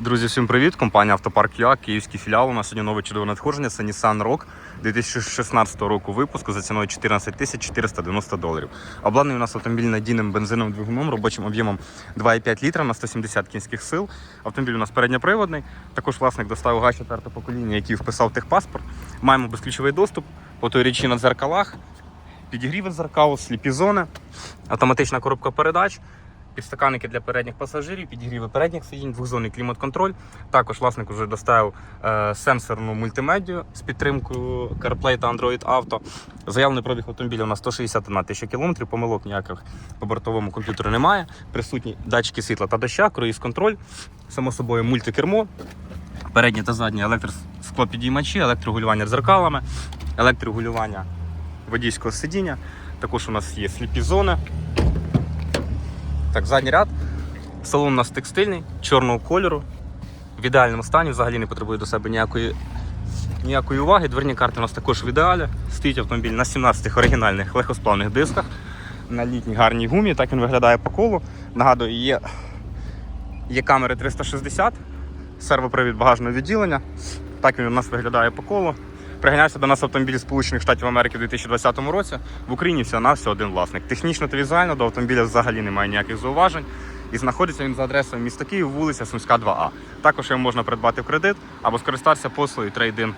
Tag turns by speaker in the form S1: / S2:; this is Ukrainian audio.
S1: Друзі, всім привіт! Компанія Автопарк ЮА, київський філіал. У нас сьогодні нове чудове надходження. Це Nissan Rogue 2016 року випуску за ціною 14 тисяч 490 доларів. Обладнаний у нас автомобіль надійним бензиновим двигуном, робочим об'ємом 2,5 літра на 170 кінських сил. Автомобіль у нас передньоприводний. Також власник доставив газ 4 покоління, який вписав техпаспорт. Маємо безключовий доступ по той річі на дзеркалах, підігріви дзеркал, сліпі зони, автоматична коробка передач. Підстаканники для передніх пасажирів, підігріви передніх сидінь, двохзонний клімат-контроль. Також власник вже доставив е, сенсорну мультимедію з підтримкою CarPlay та Android Auto. Заявлений пробіг автомобіля у нас 161 тисяча кілометрів, помилок ніяких по бортовому комп'ютеру немає. Присутні датчики світла та доща, круїз-контроль, само собою мультикермо, передні та задні електросклопідіймачі, електрорегулювання дзеркалами, електрорегулювання водійського сидіння. Також у нас є сліпі зони. Так, задній ряд. Салон у нас текстильний, чорного кольору. В ідеальному стані, взагалі не потребує до себе ніякої, ніякої уваги. Дверні карти у нас також в ідеалі. Стоїть автомобіль на 17 оригінальних легкосплавних дисках, на літній гарній гумі. Так він виглядає по колу. Нагадую, є, є камери 360, сервопривід багажного відділення. Так він у нас виглядає по колу. Приганявся до нас автомобіль Сполучених Штатів Америки у 2020 році. В Україні всього на все один власник. Технічно та візуально до автомобіля взагалі немає ніяких зауважень. І знаходиться він за адресою міста Київ, вулиця Сумська, 2А. Також його можна придбати в кредит або скористатися послугою трейдин